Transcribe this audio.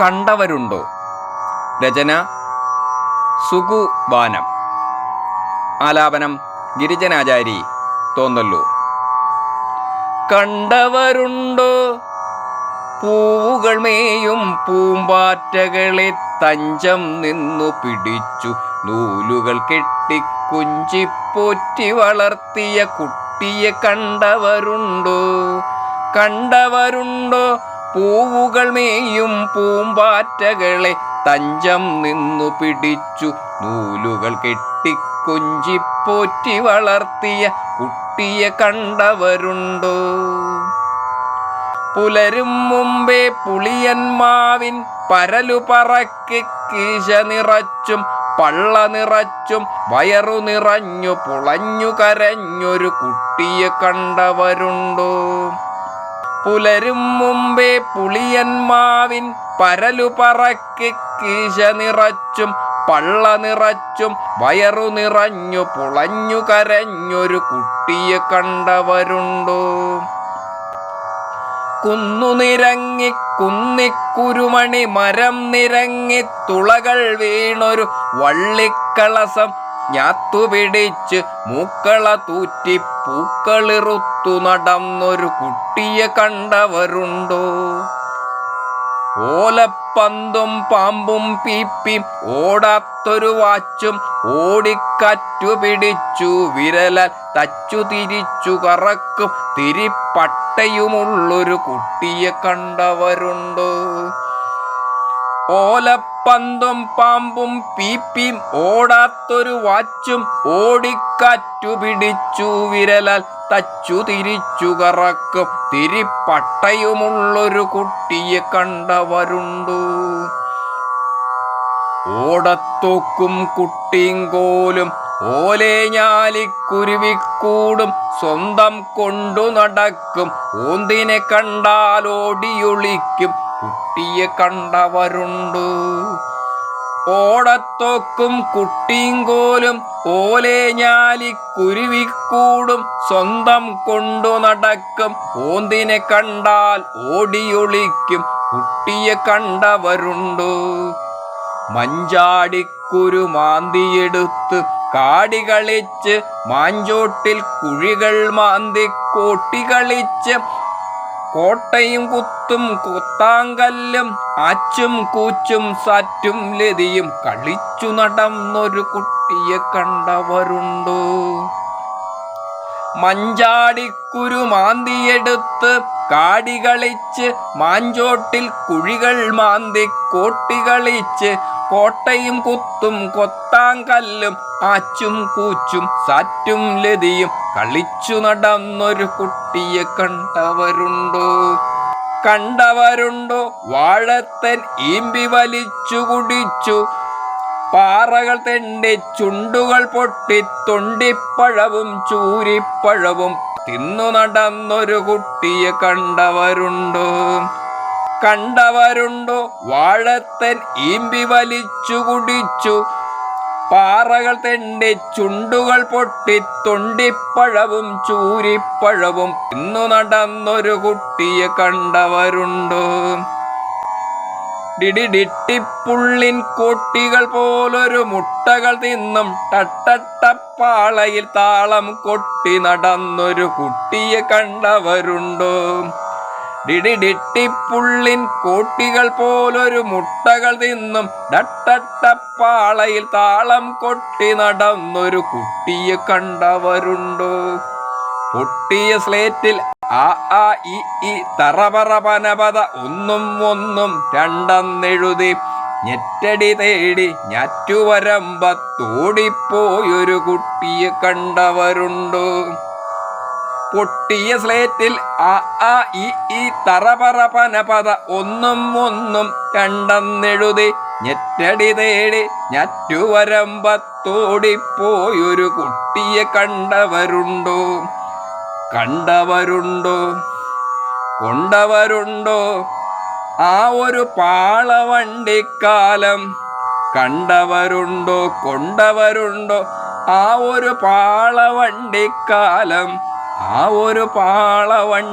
കണ്ടവരുണ്ടോ? രചന സുഗുബാനം ആലാപനം ഗിരിജനാചാരി തോന്നല്ലൂർ. കണ്ടവരുണ്ടോ? പൂവുകൾ മേയും പൂമ്പാറ്റകളെ തഞ്ചം നിന്നു പിടിച്ചു. നൂലുകൾ കെട്ടി കുഞ്ചിപ്പോറ്റി വളർത്തിയ കുട്ടിയെ കണ്ടവരുണ്ടോ? കണ്ടവരുണ്ടോ? പൂവുകൾ മേയും പൂമ്പാറ്റകളെ തഞ്ചം നിന്നു പിടിച്ചു. നൂലുകൾ കെട്ടി കുഞ്ചിപ്പോറ്റി വളർത്തിയ കുട്ടിയെ കണ്ടവരുണ്ടോ? പുലരും മുമ്പേ പുളിയന്മാവിൻ പരലു പറക്കി കീശ നിറച്ചും പള്ള നിറച്ചും വയറു നിറഞ്ഞു പുളഞ്ഞു കരഞ്ഞൊരു കുട്ടിയെ കണ്ടവരുണ്ടോ? പുലരും മുമ്പേ പുളിയന്മാവിൻ പരലു പറക്കി കീശ നിറച്ചും പള്ള നിറച്ചും വയറു നിറഞ്ഞു പുളഞ്ഞു കരഞ്ഞൊരു കുട്ടിയെ കണ്ടവരുണ്ടോ? കുന്നു നിരങ്ങി കുന്നിക്കുരുമണി മരം നിരങ്ങി തുളകൾ വീണൊരു വള്ളിക്കളസം ഞാത്തുപിടിച്ച് മൂക്കള തൂറ്റി പൂക്കളിറുത്തു നടന്നൊരു കുട്ടിയെ കണ്ടവരുണ്ടോ? ഓലപ്പന്തും പാമ്പും പീപ്പിയും ഓടാത്തൊരു വാച്ചും ഓടിക്കാറ്റു പിടിച്ചു വിരലാൽ തച്ചു തിരിച്ചു കറക്കും തിരിപ്പട്ടയുമുള്ളൊരു കുട്ടിയെ കണ്ടവരുണ്ടോ? ഓലപ്പന്തും പാമ്പും പീപ്പിയും ഓടാത്തൊരു വാച്ചും ഓടിക്കാറ്റു പിടിച്ചു വിരലാൽ തച്ചു തിരിച്ചു കറക്കും. തിരിപ്പട്ടയുമുള്ളൊരു കുട്ടിയെ കണ്ടവരുണ്ടു. ഓടത്തോക്കും കുട്ടിങ്കോലും ഓലെ ഞാലിക്കുരുവിക്കൂടും. സ്വന്തം കൊണ്ടു നടക്കും. ഓന്തിനെ കണ്ടാൽ ഓടിയൊളിക്കും കുട്ടിയെ കണ്ടവരുണ്ട്. ഓടത്തോക്കും കുട്ടിങ്കോലും ഓലെ ഞാലിക്കുരുവിക്കൂടും സ്വന്തം കൊണ്ടു നടക്കും. ഓന്തിനെ കണ്ടാൽ ഓടിയൊളിക്കും. കുട്ടിയെ കണ്ടവരുണ്ട്. മഞ്ചാടിക്കുരു മാന്തിയെടുത്ത് കാടി കളിച്ച് മാഞ്ചോട്ടിൽ കുഴികൾ മാന്തി കോട്ടി കളിച്ച് കോട്ടയും കുത്തും കുത്താങ്കല്ലും ആച്ചും കൂച്ചും സാറ്റും ലതിയും കളിച്ചു നടന്നൊരു കുട്ടിയെ കണ്ടവരുണ്ട്? മഞ്ചാടിക്കുരു മാന്തിയെടുത്ത് കാടി കളിച്ച് മാഞ്ചോട്ടിൽ കുഴികൾ മാന്തി കോട്ടി കളിച്ച് കോട്ടയും കുത്തും കൊത്താങ്കല്ലും ആച്ചും കൂച്ചും സാറ്റും ലതിയും കളിച്ചു നടന്നൊരു കുട്ടിയെ കണ്ടവരുണ്ടോ? കണ്ടവരുണ്ടോ? വാഴത്തൻ ഈമ്പി വലിച്ചു കുടിച്ചു. പാറകൾ തെണ്ടി ചുണ്ടുകൾ പൊട്ടി തൊണ്ടിപ്പഴവും ചൂരിപ്പഴവും തിന്നു നടന്നൊരു കുട്ടിയെ കണ്ടവരുണ്ടോ? കണ്ടവരുണ്ടോ? വാഴത്തൻ ഈമ്പി വലിച്ചു കുടിച്ചു. പാറകൾ തെണ്ടി ചുണ്ടുകൾ പൊട്ടി തൊണ്ടിപ്പഴവും ചൂരിപ്പഴവും ഇന്നു നടന്നൊരു കുട്ടിയെ കണ്ടവരുണ്ടോ? ഡിഡിഡിട്ടിപ്പുള്ളിൻ കോട്ടികൾ പോലൊരു മുട്ടകൾ തിന്നും ടട്ടട്ടപ്പാളയിൽ താളം കൊട്ടി നടന്നൊരു കുട്ടിയെ കണ്ടവരുണ്ടോ? ഡിഡിഡിട്ടിപ്പുള്ളിൻ കോട്ടികൾ പോലൊരു മുട്ടകൾ തിന്നും. ഡട്ടട്ടപ്പാളയിൽ താളം കൊട്ടി നടന്നൊരു കുട്ടിയെ കണ്ടവരുണ്ടോ? പൊട്ടിയ സ്ലേറ്റിൽ ആ ആ ഇ ഇ തറപറ പനപത ഒന്നും ഒന്നും രണ്ടെന്നെഴുതി. ഞെറ്റടി തേടി ഞാറ്റുവരമ്പത്തോടിപ്പോയൊരു കുട്ടിയെ കണ്ടവരുണ്ടോ? പൊട്ടിയ സ്ലേറ്റിൽ അ ആ ഇ ഈ തറപറ പനപത ഒന്നും ഒന്നും കണ്ടെന്നെഴുതി. ഞെറ്റടി തേടി ഞറ്റുവരമ്പത്തോടിപ്പോയൊരു കുട്ടിയെ കണ്ടവരുണ്ടോ? കണ്ടവരുണ്ടോ? കൊണ്ടവരുണ്ടോ? ആ ഒരു പാളവണ്ടിക്കാലം കണ്ടവരുണ്ടോ? കൊണ്ടവരുണ്ടോ? ആ ഒരു പാളവണ്ടിക്കാലം ആ ഒരു പാളവണ്ടിക്കാലം